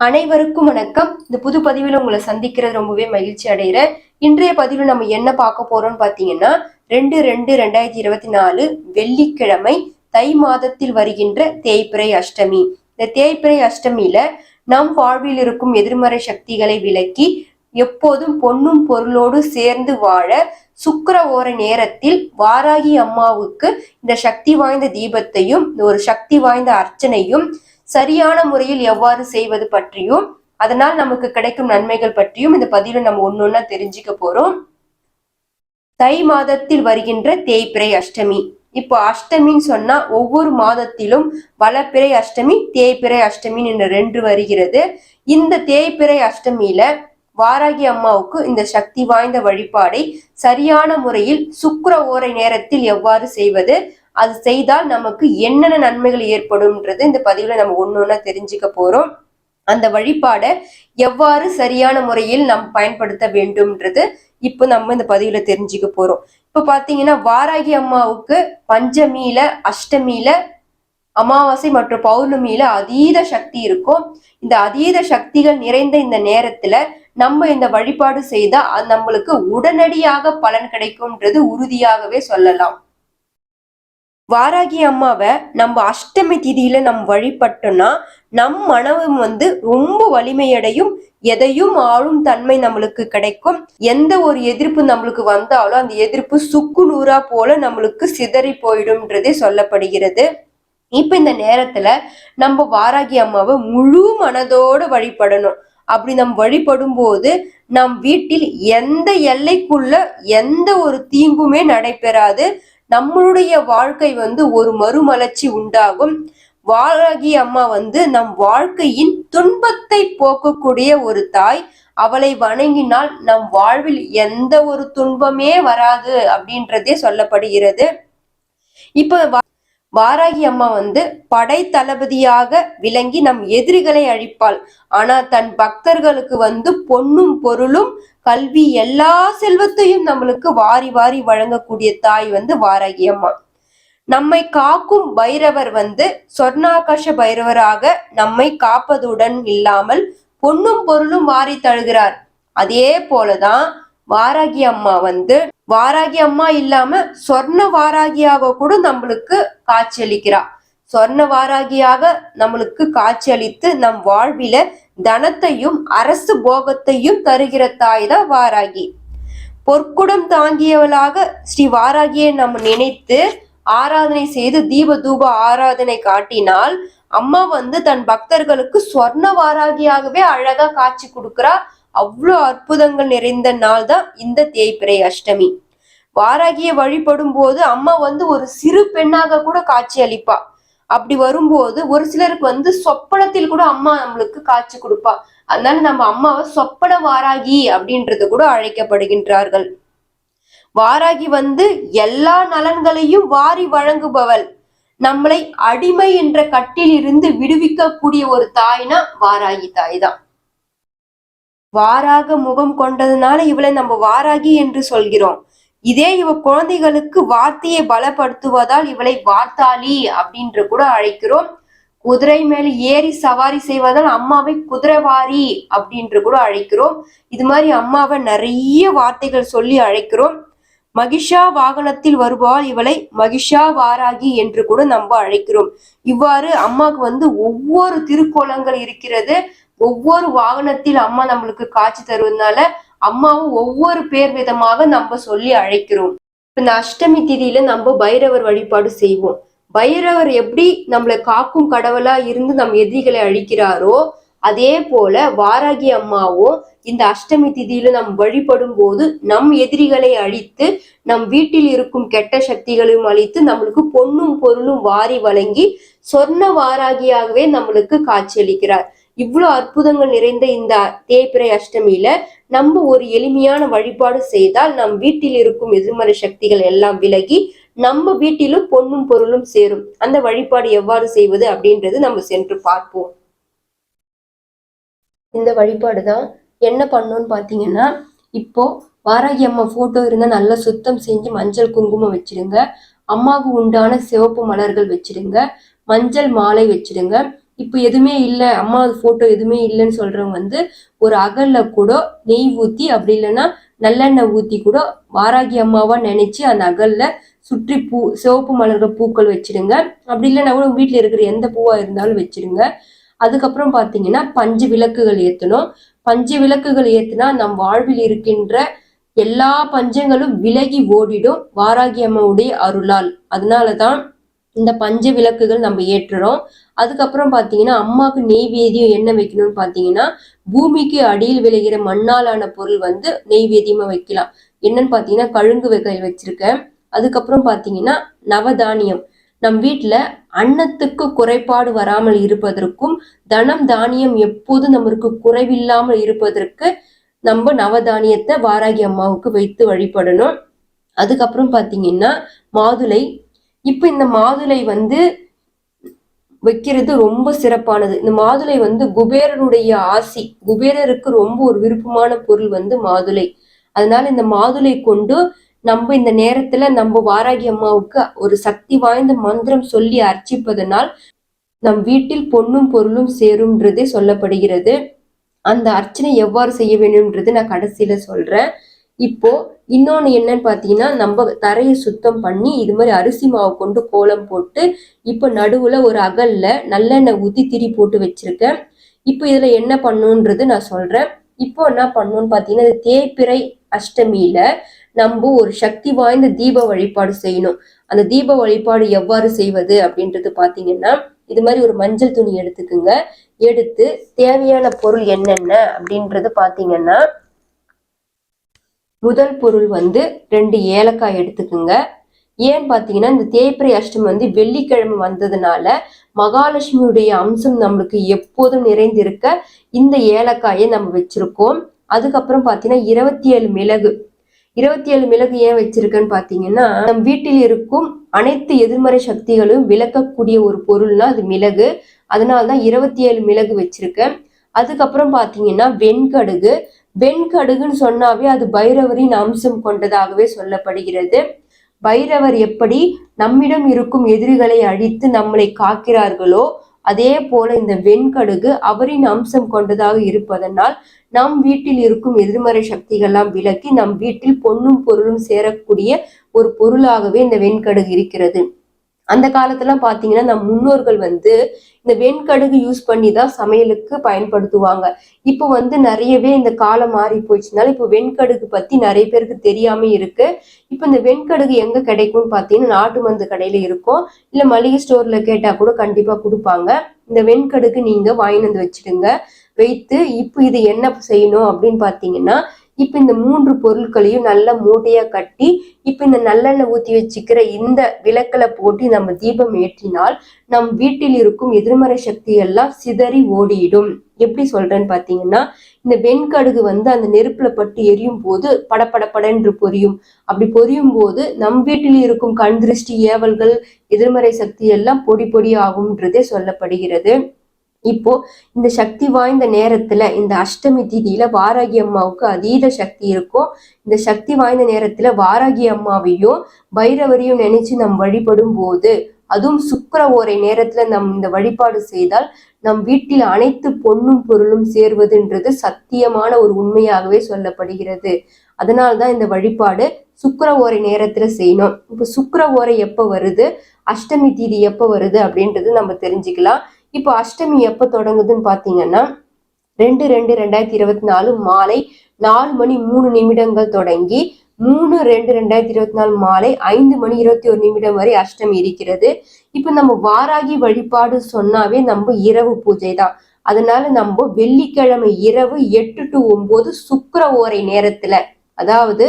அனைவருக்கும் வணக்கம். இந்த புது பதிவில் உங்களை சந்திக்கிறது ரொம்பவே மகிழ்ச்சி அடைகிறேன். இன்றைய பதிவில் நம்ம என்ன பார்க்க போறோம்னு பார்த்தீங்கன்னா ரெண்டு ரெண்டு ரெண்டாயிரத்தி இருபத்தி நாலு வெள்ளிக்கிழமை தை மாதத்தில் வருகின்ற தேய்பிறை அஷ்டமி. இந்த தேய்பிறை அஷ்டமியில நம் வாழ்வில் இருக்கும் எதிர்மறை சக்திகளை விலக்கி எப்போதும் பொன்னும் பொருளோடு சேர்ந்து வாழ சுக்கர ஓர நேரத்தில் வாராகி அம்மாவுக்கு இந்த சக்தி வாய்ந்த தீபத்தையும் இந்த ஒரு சக்தி வாய்ந்த அர்ச்சனையும் சரியான முறையில் எவ்வாறு செய்வது பற்றியும் அதனால் நமக்கு கிடைக்கும் நன்மைகள் பற்றியும் இந்த பதிவில் நம்ம ஒன்னொன்னா தெரிஞ்சுக்க போறோம். தை மாதத்தில் வருகின்ற தேய்பிறை அஷ்டமி. இப்போ அஷ்டமின்னு சொன்னா ஒவ்வொரு மாதத்திலும் வளப்பிறை அஷ்டமி தேய்பிறை அஷ்டமின்னு இந்த ரெண்டு வருகிறது. இந்த தேய்பிறை அஷ்டமியில வாராகி அம்மாவுக்கு இந்த சக்தி வாய்ந்த வழிபாடை சரியான முறையில் சுக்கர ஓரை நேரத்தில் எவ்வாறு செய்வது அது செய்தால் நமக்கு என்னென்ன நன்மைகள் ஏற்படும்ன்றது இந்த பதிவுல நம்ம ஒன்று ஒண்ணா தெரிஞ்சுக்க போறோம். அந்த வழிபாடை எவ்வாறு சரியான முறையில் நாம் பயன்படுத்த வேண்டும்ன்றது இப்போ நம்ம இந்த பதிவுல தெரிஞ்சுக்க போறோம். இப்ப பாத்தீங்கன்னா வாராகி அம்மாவுக்கு பஞ்சமியில அஷ்டமியில அமாவாசை மற்றும் பௌர்ணமியில அதீத சக்தி இருக்கும். இந்த அதீத சக்திகள் நிறைந்த இந்த நேரத்துல நம்ம இந்த வழிபாடு செய்தா அது நம்மளுக்கு உடனடியாக பலன் கிடைக்கும்ன்றது உறுதியாகவே சொல்லலாம். வாராகி அம்மாவை நம்ம அஷ்டமி திதியில நம்ம வழிபட்டோம்னா நம் மனமும் வந்து ரொம்ப வலிமையடையும் எதையும் ஆளும் தன்மை நம்மளுக்கு கிடைக்கும். எந்த ஒரு எதிர்ப்பு நம்மளுக்கு வந்தாலும் அந்த எதிர்ப்பு சுக்கு நூறா போல நம்மளுக்கு சிதறி போயிடும்ன்றதே சொல்லப்படுகிறது. இப்ப இந்த நேரத்துல நம்ம வாராகி அம்மாவை முழு மனதோடு வழிபடணும். அப்படி நம் வழிபடும் போது நம் வீட்டில் எந்த எல்லைக்குள்ள எந்த ஒரு தீங்குமே நடைபெறாது. நம்மளுடைய வாழ்க்கை வந்து ஒரு மறுமலர்ச்சி உண்டாகும். வாராகி அம்மா வந்து நம் வாழ்க்கையின் துன்பத்தை போக்கக்கூடிய ஒரு தாய். அவளை வணங்கினால் நம் வாழ்வில் எந்த ஒரு துன்பமே வராது அப்படின்றதே சொல்லப்படுகிறது. இப்ப வாராகி அம்மா வந்து படை தளபதியாக விளங்கி நம் எதிரிகளை அழிப்பாள். ஆனா தன் பக்தர்களுக்கு வந்து பொன்னும் பொருளும் கல்வி எல்லா செல்வத்தையும் நம்மளுக்கு வாரி வாரி வழங்கக்கூடிய தாய் வந்து வாராகி அம்மா. நம்மை காக்கும் பைரவர் வந்து சொர்ணாகாஷ பைரவராக நம்மை காப்பதுடன் இல்லாமல் பொன்னும் பொருளும் வாரி தழுகிறார். அதே போலதான் வாராகி அம்மா வந்து வாராகி அம்மா இல்லாம சொர்ண வாராகியாக கூட நம்மளுக்கு காட்சியளிக்கிறா. சொர்ண வாராகியாக நம்மளுக்கு காட்சியளித்து நம் வாழ்வில தனத்தையும் அரசு போகத்தையும் தருகிற தாய் தான் வாராகி. பொற்குடம் தாங்கியவளாக ஸ்ரீ வாராகியை நம்ம நினைத்து ஆராதனை செய்து தீப தூப ஆராதனை காட்டினால் அம்மா வந்து தன் பக்தர்களுக்கு சொர்ண வாராகியாகவே அழகா காட்சி கொடுக்கிறா. அவ்வளோ அற்புதங்கள் நிறைந்த நாள் தான் இந்த தேய்பிறை அஷ்டமி. வாராகியை வழிபடும் போது அம்மா வந்து ஒரு சிறு பெண்ணாக கூட காட்சி அளிப்பா. அப்படி வரும்போது ஒரு சிலருக்கு வந்து சொப்பனத்தில் கூட அம்மா நம்மளுக்கு காட்சி கொடுப்பா. அதனால நம்ம அம்மாவை சொப்பன வாராகி அப்படின்றது கூட அழைக்கப்படுகின்றார்கள். வாராகி வந்து எல்லா நலன்களையும் வாரி வழங்குபவள். நம்மளை அடிமை என்ற கட்டில் இருந்து விடுவிக்கக்கூடிய ஒரு தாய்னா வாராகி தாய் தான் வாராக முகம் கொண்டதுனால இவளை நம்ம வாராகி என்று சொல்கிறோம். இதே இவ குழந்தைகளுக்கு வார்த்தையை பலப்படுத்துவதால் இவளை வார்த்தாளி அப்படின்ற கூட அழைக்கிறோம். குதிரை மேல ஏறி சவாரி செய்வதால் அம்மாவை குதிரைவாரி அப்படின்று கூட அழைக்கிறோம். இது மாதிரி அம்மாவை நிறைய வார்த்தைகள் சொல்லி அழைக்கிறோம். மகிஷா வாகனத்தில் வருபவால் இவளை மகிஷா வாராகி என்று கூட நம்ம அழைக்கிறோம். இவ்வாறு அம்மாவுக்கு வந்து ஒவ்வொரு திருக்கோலங்கள் இருக்கிறது. ஒவ்வொரு வாகனத்தில் அம்மா நம்மளுக்கு காட்சி தருவதனால அம்மாவும் ஒவ்வொரு பேர் விதமாக நம்ம சொல்லி அழைக்கிறோம். இந்த அஷ்டமி திதியில நம்ம பைரவர் வழிபாடு செய்வோம். பைரவர் எப்படி நம்மளை காக்கும் கடவுளா இருந்து நம் எதிரிகளை அழிக்கிறாரோ அதே போல வாராகி அம்மாவும் இந்த அஷ்டமி திதியில நம் வழிபடும் போது நம் எதிரிகளை அழித்து நம் வீட்டில் இருக்கும் கெட்ட சக்திகளையும் அழித்து நம்மளுக்கு பொன்னும் பொருளும் வாரி வழங்கி சொர்ண வாராகியாகவே நம்மளுக்கு காட்சியளிக்கிறார். இவ்வளோ அற்புதங்கள் நிறைந்த இந்த தேய்பிறை அஷ்டமியில நம்ம ஒரு எளிமையான வழிபாடு செய்தால் நம் வீட்டில் இருக்கும் எதிர்மறை சக்திகள் எல்லாம் விலகி நம்ம வீட்டிலும் பொண்ணும் பொருளும் சேரும். அந்த வழிபாடு எவ்வாறு செய்வது அப்படின்றது நம்ம சென்று பார்ப்போம். இந்த வழிபாடு தான் என்ன பண்ணோன்னு பார்த்தீங்கன்னா இப்போ வாராகி அம்மா ஃபோட்டோ இருந்தால் நல்லா சுத்தம் செஞ்சு மஞ்சள் குங்குமம் வச்சிடுங்க. அம்மாவுக்கு உண்டான சிவப்பு மலர்கள் வச்சிடுங்க. மஞ்சள் மாலை வச்சிடுங்க. இப்போ எதுவுமே இல்லை அம்மா ஃபோட்டோ எதுவுமே இல்லைன்னு சொல்கிறவங்க வந்து ஒரு அகல்ல கூட நெய் ஊற்றி அப்படி இல்லைன்னா நல்லெண்ணெய் ஊற்றி கூட வாராகி அம்மாவாக நினச்சி அந்த அகல்ல சுற்றி பூ சிவப்பு மலர்கள் பூக்கள் வச்சிடுங்க. அப்படி இல்லைன்னா கூட வீட்டில் இருக்கிற எந்த பூவாக இருந்தாலும் வச்சிடுங்க. அதுக்கப்புறம் பார்த்தீங்கன்னா பஞ்சு விளக்குகள் ஏற்றணும் பஞ்சு விளக்குகள் ஏற்றினா நம் வாழ்வில் இருக்கின்ற எல்லா பஞ்சங்களும் விலகி ஓடிடும் வாராகி அம்மாவுடைய அருளால். அதனால தான் இந்த பஞ்ச விளக்குகள் நம்ம ஏற்றுறோம். அதுக்கப்புறம் பார்த்தீங்கன்னா அம்மாவுக்கு நெய்வேதியம் என்ன வைக்கணும்னு பார்த்தீங்கன்னா பூமிக்கு அடியில் விளைகிற மண்ணாலான பொருள் வந்து நெய்வேதியமாக வைக்கலாம். என்னன்னு பார்த்தீங்கன்னா கழுங்கு வகை வச்சிருக்கேன். அதுக்கப்புறம் பார்த்தீங்கன்னா நவதானியம். நம் வீட்டில் அன்னத்துக்கு குறைபாடு வராமல் இருப்பதற்கும் தனம் தானியம் எப்போதும் நம்மளுக்கு குறைவில்லாமல் இருப்பதற்கு நம்ம நவதானியத்தை வாராகி அம்மாவுக்கு வைத்து வழிபடணும். அதுக்கப்புறம் பார்த்தீங்கன்னா மாதுளை இப்போ இந்த மாதுளை வந்து வைக்கிறது ரொம்ப சிறப்பானது. இந்த மாதுளை வந்து குபேரனுடைய ஆசி குபேரருக்கு ரொம்ப ஒரு விருப்பமான பொருள் வந்து மாதுளை. அதனால இந்த மாதுளை கொண்டு நம்ம இந்த நேரத்துல நம்ம வாராகி அம்மாவுக்கு ஒரு சக்தி வாய்ந்த மந்திரம் சொல்லி அர்ச்சிப்பதனால் நம் வீட்டில் பொண்ணும் பொருளும் சேரும்ன்றதே சொல்லப்படுகிறது. அந்த அர்ச்சனை எவ்வாறு செய்ய வேண்டும்ன்றது நான் கடைசியில சொல்றேன். இப்போ இன்னொன்று என்னன்னு பார்த்தீங்கன்னா நம்ம தரையை சுத்தம் பண்ணி இது மாதிரி அரிசி மாவு கொண்டு கோலம் போட்டு இப்போ நடுவில் ஒரு அகல்ல நல்லெண்ணெய் ஊத்தி திரி போட்டு வச்சிருக்கேன். இப்போ இதில் என்ன பண்ணுன்றது நான் சொல்றேன். இப்போ என்ன பண்ணணும்னு பார்த்தீங்கன்னா இந்த தேய்பிறை அஷ்டமியில நம்ம ஒரு சக்தி வாய்ந்த தீப வழிபாடு செய்யணும். அந்த தீப வழிபாடு எவ்வாறு செய்வது அப்படின்றது பார்த்தீங்கன்னா இது மாதிரி ஒரு மஞ்சள் துணி எடுத்துக்குங்க. எடுத்து தேவையான பொருள் என்னென்ன அப்படின்றது பார்த்தீங்கன்னா முதல் பொருள் வந்து ரெண்டு ஏலக்காய் எடுத்துக்குங்க. ஏன்னு பார்த்தீங்கன்னா இந்த தேய்பிரை அஷ்டமி வந்து வெள்ளிக்கிழமை வந்ததுனால மகாலட்சுமியுடைய அம்சம் நம்மளுக்கு எப்போதும் நிறைந்திருக்க இந்த ஏலக்காயை நம்ம வச்சிருக்கோம். அதுக்கப்புறம் பார்த்தீங்கன்னா இருபத்தி ஏழு மிளகு. இருபத்தி ஏழு மிளகு ஏன் வச்சிருக்கேன்னு பார்த்தீங்கன்னா நம் வீட்டில் இருக்கும் அனைத்து எதிர்மறை சக்திகளும் விளக்கக்கூடிய ஒரு பொருள்னா அது மிளகு. அதனாலதான் இருபத்தி ஏழு மிளகு வச்சிருக்கேன். அதுக்கப்புறம் பார்த்தீங்கன்னா வெண்கடுகு. வெண்கடுகுன்னு சொன்னாவே அது பைரவரின் அம்சம் கொண்டதாகவே சொல்லப்படுகிறது. பைரவர் எப்படி நம்மிடம் இருக்கும் எதிரிகளை அழித்து நம்மளை காக்கிறார்களோ அதே போல இந்த வெண்கடுகு அவரின் அம்சம் கொண்டதாக இருப்பதனால் நம் வீட்டில் இருக்கும் எதிர்மறை சக்திகள்லாம் விலக்கி நம் வீட்டில் பொன்னும் பொருளும் சேரக்கூடிய ஒரு பொருளாகவே இந்த வெண்கடுகு இருக்கிறது. அந்த காலத்துலாம் பாத்தீங்கன்னா நம் முன்னோர்கள் வந்து இந்த வெண்கடுகு யூஸ் பண்ணி தான் சமையலுக்கு பயன்படுத்துவாங்க. இப்போ வந்து நிறையவே இந்த காலம் மாறி போயிடுச்சுனால இப்போ வெண்கடுகு பத்தி நிறைய பேருக்கு தெரியாம இருக்கு. இப்போ இந்த வெண்கடுகு எங்க கிடைக்கும்னு பாத்தீங்கன்னா நாட்டு மருந்து கடையில இருக்கும். இல்ல மளிகை ஸ்டோர்ல கேட்டா கூட கண்டிப்பா கொடுப்பாங்க. இந்த வெண்கடுகு நீங்க வாங்கிட்டு வந்து வச்சுடுங்க. வைத்து இப்போ இது என்ன செய்யணும் அப்படின்னு பாத்தீங்கன்னா இப்ப இந்த மூன்று பொருட்களையும் நல்லா மூட்டையா கட்டி இப்ப இந்த நல்லெண்ணெய் ஊற்றி வச்சுக்கிற இந்த விளக்குல போட்டு நம்ம தீபம் ஏற்றினால் நம் வீட்டில் இருக்கும் எதிர்மறை சக்தி எல்லாம் சிதறி ஓடிடும். எப்படி சொல்றேன்னு பார்த்தீங்கன்னா இந்த வெண்கடுகு வந்து அந்த நெருப்புல பட்டு எரியும் போது படப்படப்படன்று பொரியும். அப்படி பொரியும் போது நம் வீட்டில் இருக்கும் கண் திருஷ்டி ஏவல்கள் எதிர்மறை சக்தி எல்லாம் பொடி பொடி ஆகும்ன்றதே சொல்லப்படுகிறது. இப்போ இந்த சக்தி வாய்ந்த நேரத்துல இந்த அஷ்டமி திதியில வாராகி அம்மாவுக்கு அதீத சக்தி இருக்கும். இந்த சக்தி வாய்ந்த நேரத்துல வாராகி அம்மாவையும் பைரவரையும் நினைச்சு நம் வழிபடும் போது அதுவும் சுக்கர ஓரை நேரத்துல நம் இந்த வழிபாடு செய்தால் நம் வீட்டில் அனைத்து பொண்ணும் பொருளும் சேர்வதுன்றது சத்தியமான ஒரு உண்மையாகவே சொல்லப்படுகிறது. அதனால்தான் இந்த வழிபாடு சுக்கர ஓரை நேரத்துல செய்யணும். இப்ப சுக்கர ஓரை எப்ப வருது? அஷ்டமி தீதி எப்ப வருது அப்படின்றது நம்ம தெரிஞ்சுக்கலாம். இப்போ அஷ்டமி எப்போ தொடங்குதுன்னு பார்த்தீங்கன்னா ரெண்டு ரெண்டு ரெண்டாயிரத்தி இருபத்தி நாலு மாலை நாலு மணி மூணு நிமிடங்கள் தொடங்கி மூணு ரெண்டு ரெண்டாயிரத்தி இருபத்தி நாலு மாலை ஐந்து மணி இருபத்தி ஒரு நிமிடம் வரை அஷ்டமி இருக்கிறது. இப்போ நம்ம வாராகி வழிபாடு சொன்னாவே நம்ம இரவு பூஜை தான். அதனால நம்ம வெள்ளிக்கிழமை இரவு எட்டு டு ஒன்பது சுக்கர ஓரை நேரத்துல அதாவது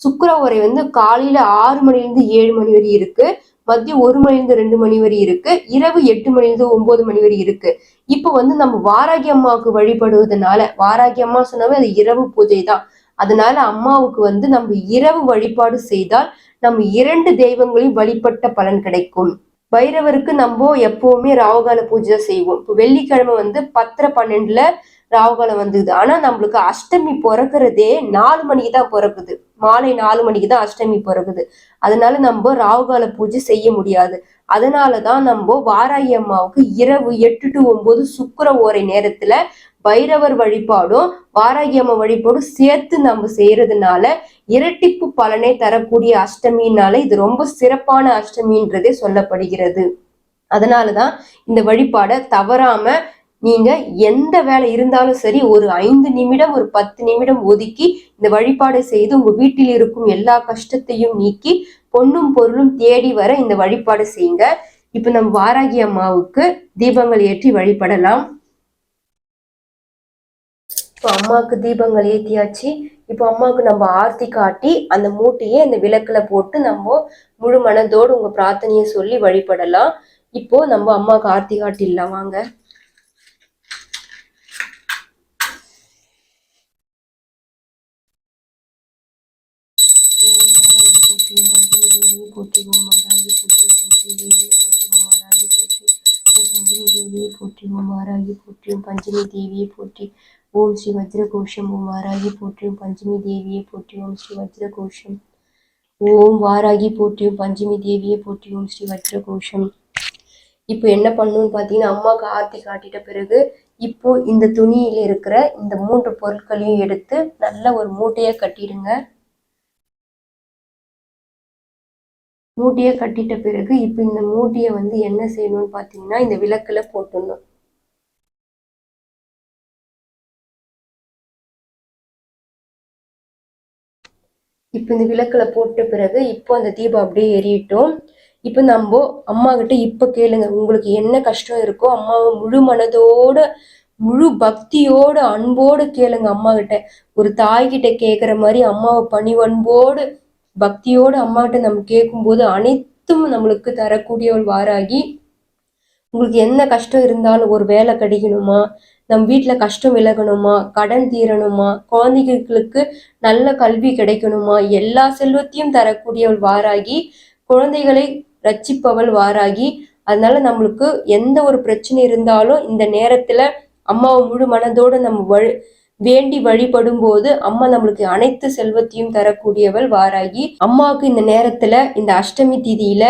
சுக்கர ஓரை வந்து காலையில ஆறு மணிலேருந்து ஏழு மணி வரை இருக்கு. மதியம் ஒரு மணிலிருந்து ரெண்டு மணி வரை இருக்கு. இரவு எட்டு மணிலிருந்து ஒன்பது மணி வரை இருக்கு. இப்போ வந்து நம்ம வாராகி அம்மாவுக்கு வழிபடுவதனால வாராகி அம்மா சொன்னாவே அது இரவு பூஜை தான். அதனால அம்மாவுக்கு வந்து நம்ம இரவு வழிபாடு செய்தால் நம்ம இரண்டு தெய்வங்களையும் வழிபட்ட பலன் கிடைக்கும். பைரவருக்கு நம்ம எப்பவுமே ராகுகால பூஜை செய்வோம். இப்போ வெள்ளிக்கிழமை வந்து பத்திர பன்னெண்டுல ராகுகாலம் வந்தது. ஆனா நம்மளுக்கு அஷ்டமி பிறக்கிறதே நாலு மணிக்கு தான் பிறக்குது. மாலை நாலு மணிக்கு தான் அஷ்டமி பிறக்குது. அதனால நம்ம ராகுகால பூஜை செய்ய முடியாது. அதனாலதான் நம்ம வாராகி அம்மாவுக்கு இரவு எட்டு டு ஒன்பது சுக்கர ஓரை நேரத்துல பைரவர் வழிபாடும் வாராகி அம்மா வழிபாடும் சேர்த்து நம்ம செய்யறதுனால இரட்டிப்பு பலனை தரக்கூடிய அஷ்டமினால இது ரொம்ப சிறப்பான அஷ்டமின்றதே சொல்லப்படுகிறது. அதனாலதான் இந்த வழிபாடை தவறாம நீங்க எந்த வேலை இருந்தாலும் சரி ஒரு ஐந்து நிமிடம் ஒரு பத்து நிமிடம் ஒதுக்கி இந்த வழிபாடை செய்து உங்க வீட்டில் இருக்கும் எல்லா கஷ்டத்தையும் நீக்கி பொண்ணும் பொருளும் தேடி வர இந்த வழிபாடு செய்யுங்க. இப்ப நம்ம வாராகி அம்மாவுக்கு தீபங்கள் ஏற்றி வழிபடலாம். இப்போ அம்மாவுக்கு தீபங்கள் ஏற்றியாச்சு இப்போ அம்மாவுக்கு நம்ம ஆர்த்தி காட்டி அந்த மூட்டையை அந்த விளக்குல போட்டு நம்ம முழு மனதோடு உங்க பிரார்த்தனையை சொல்லி வழிபடலாம். இப்போ நம்ம அம்மாவுக்கு ஆர்த்தி காட்டிடலாம். வாங்க. தேவியை போற்றி ஓம் மாராகி போற்றி பஞ்சமி தேவியை போற்றி ஓம் மாராகி போற்றி ஓம் பஞ்சமி தேவியை போற்றி ஓம் மாராகி போற்றியும் பஞ்சமி தேவியை போற்றி ஓம் ஸ்ரீ வஜ்ரகோஷம் ஓம் வாராகி போற்றியும் பஞ்சமி தேவியை போற்றி ஓம் ஸ்ரீ வஜ்ரகோஷம் ஓம் வாராகி போற்றியும் பஞ்சமி தேவியை போற்றி ஓம் ஸ்ரீ வஜ்ரகோஷம் இப்போ என்ன பண்ணணும்னு பார்த்தீங்கன்னா அம்மாவுக்கு ஆர்த்தி காட்டிட்ட பிறகு இப்போ இந்த துணியில் இருக்கிற இந்த மூன்று பொருட்களையும் எடுத்து நல்ல ஒரு மூட்டையை கட்டிடுங்க மூட்டையை கட்டிட்ட பிறகு இப்போ இந்த மூட்டையை வந்து என்ன செய்யணும்னு பார்த்தீங்கன்னா இந்த விளக்கில் போட்டுடணும். இப்போ இந்த விளக்கில் போட்ட பிறகு இப்போ அந்த தீபம் அப்படியே எரியட்டும். இப்போ நம்ம அம்மா கிட்ட இப்போ கேளுங்க. உங்களுக்கு என்ன கஷ்டம் இருக்கோ அம்மாவை முழு மனதோட முழு பக்தியோட அன்போடு கேளுங்க அம்மா கிட்ட. ஒரு தாய்கிட்ட கேட்குற மாதிரி அம்மாவை பணிவன்போடு பக்தியோடு அம்மாட்ட நம்ம கேட்கும்போது அனைத்தும் நம்மளுக்கு தரக்கூடியவள் வாராகி உங்களுக்கு என்ன கஷ்டம் இருந்தாலும் ஒரு வேலை கிடைக்கணுமா? நம் வீட்டில் கஷ்டம் விலகணுமா? கடன் தீரணுமா? குழந்தைகளுக்கு நல்ல கல்வி கிடைக்கணுமா? எல்லா செல்வத்தையும் தரக்கூடியவள் வாராகி குழந்தைகளை ரட்சிப்பவள் வாராகி அதனால நம்மளுக்கு எந்த ஒரு பிரச்சனை இருந்தாலும் இந்த நேரத்தில் அம்மாவை முழு மனதோட நம்ம வழி வேண்டி வழிபடும் போது அம்மா நம்மளுக்கு அனைத்து செல்வத்தையும் தரக்கூடியவள் வாராகி அம்மாவுக்கு இந்த நேரத்துல இந்த அஷ்டமி திதியில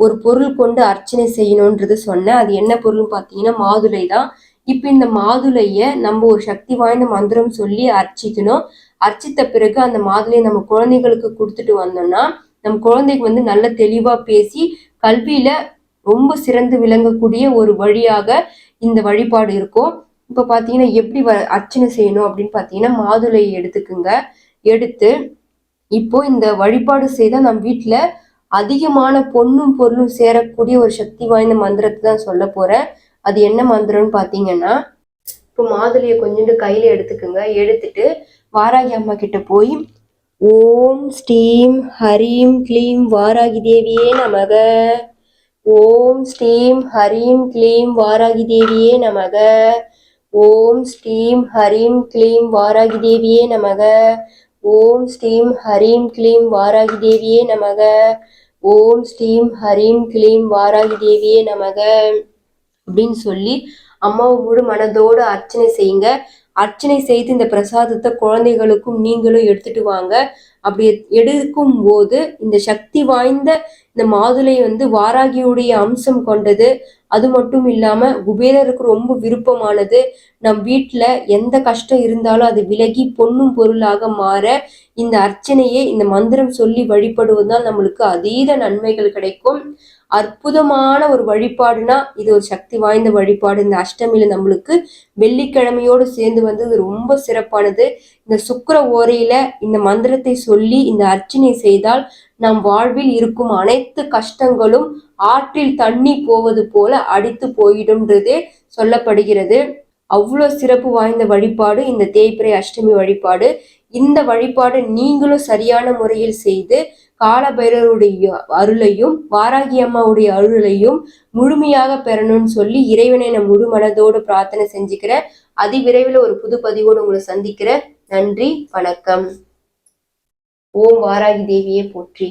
ஒரு பொருள் கொண்டு அர்ச்சனை செய்யணுன்றது சொன்னேன் அது என்ன பொருள்னு பார்த்தீங்கன்னா மாதுளை தான். இப்போ இந்த மாதுளைய நம்ம ஒரு சக்தி வாய்ந்த மந்திரம் சொல்லி அர்ச்சிக்கணும். அர்ச்சித்த பிறகு அந்த மாதுளையை நம்ம குழந்தைகளுக்கு கொடுத்துட்டு வந்தோம்னா நம்ம குழந்தைக்கு வந்து நல்ல தெளிவா பேசி கல்வியில ரொம்ப சிறந்து விளங்கக்கூடிய ஒரு வழியாக இந்த வழிபாடு இருக்கும். இப்போ பார்த்தீங்கன்னா எப்படி வ அர்ச்சனை செய்யணும் அப்படின்னு பார்த்தீங்கன்னா மாதுளை எடுத்துக்குங்க. எடுத்து இப்போ இந்த வழிபாடு செய்தால் நம்ம வீட்டில் அதிகமான பொண்ணும் பொருளும் சேரக்கூடிய ஒரு சக்தி வாய்ந்த மந்திரத்தை தான் சொல்ல போகிறேன் அது என்ன மந்திரம்னு பார்த்தீங்கன்னா இப்போ மாதுளையை கொஞ்சோண்டு கையில் எடுத்துக்குங்க. எடுத்துட்டு வாராகி அம்மா கிட்ட போய் ஓம் ஸ்ரீம் ஹரீம் க்ளீம் வாராகி தேவியே நமக. ஓம் ஸ்ரீம் ஹரீம் க்ளீம் வாராகி தேவியே நமக. ஓம் ஸ்ரீம் ஹரீம் க்ளீம் வாராகி தேவியே நமக. ஓம் ஸ்ரீம் ஹரீம் க்ளீம் வாராகி தேவியே நமக. ஓம் ஸ்ரீம் ஹரீம் க்ளீம் வாராகி தேவியே நமக. அப்படின்னு சொல்லி அம்மாவை முழு மனதோடு அர்ச்சனை செய்யுங்க. அர்ச்சனை செய்து இந்த பிரசாதத்தை குழந்தைகளுக்கும் நீங்களும் எடுத்துட்டு வாங்க. அப்படி எடுக்கும் போது இந்த சக்தி வாய்ந்த இந்த மாதுளை வந்து வாராகியுடைய அம்சம் கொண்டது. அது மட்டும் இல்லாம குபேரருக்கு ரொம்ப விருப்பமானது நம் வீட்டுல எந்த கஷ்டம் இருந்தாலும் அது விலகி பொண்ணும் பொருளாக மாற இந்த அர்ச்சனையை இந்த மந்திரம் சொல்லி வழிபடுவதால் நம்மளுக்கு அதீத நன்மைகள் கிடைக்கும். அற்புதமான ஒரு வழிபாடுனா இது ஒரு சக்தி வாய்ந்த வழிபாடு. இந்த அஷ்டமியில நம்மளுக்கு வெள்ளிக்கிழமையோடு சேர்ந்து வந்தது ரொம்ப சிறப்பானது. இந்த சுக்கர ஓரையில இந்த மந்திரத்தை சொல்லி இந்த அர்ச்சனை செய்தால் நம் வாழ்வில் இருக்கும் அனைத்து கஷ்டங்களும் ஆற்றில் தண்ணி போவது போல அடித்து போயிடும்ன்றதே சொல்லப்படுகிறது. அவ்வளோ சிறப்பு வாய்ந்த வழிபாடு இந்த தேய்பிரை அஷ்டமி வழிபாடு. இந்த வழிபாடு நீங்களும் சரியான முறையில் செய்து காலபைரவருடைய அருளையும் வாராகி அம்மாவுடைய அருளையும் முழுமையாக பெறணும்னு சொல்லி இறைவனை நான் முழு மனதோடு பிரார்த்தனை செஞ்சுக்கிறேன் அதிவிரைவில் ஒரு புது பதிவோடு உங்களை சந்திக்கிறேன் நன்றி வணக்கம். ஓம் வாராகி தேவியே போற்றி.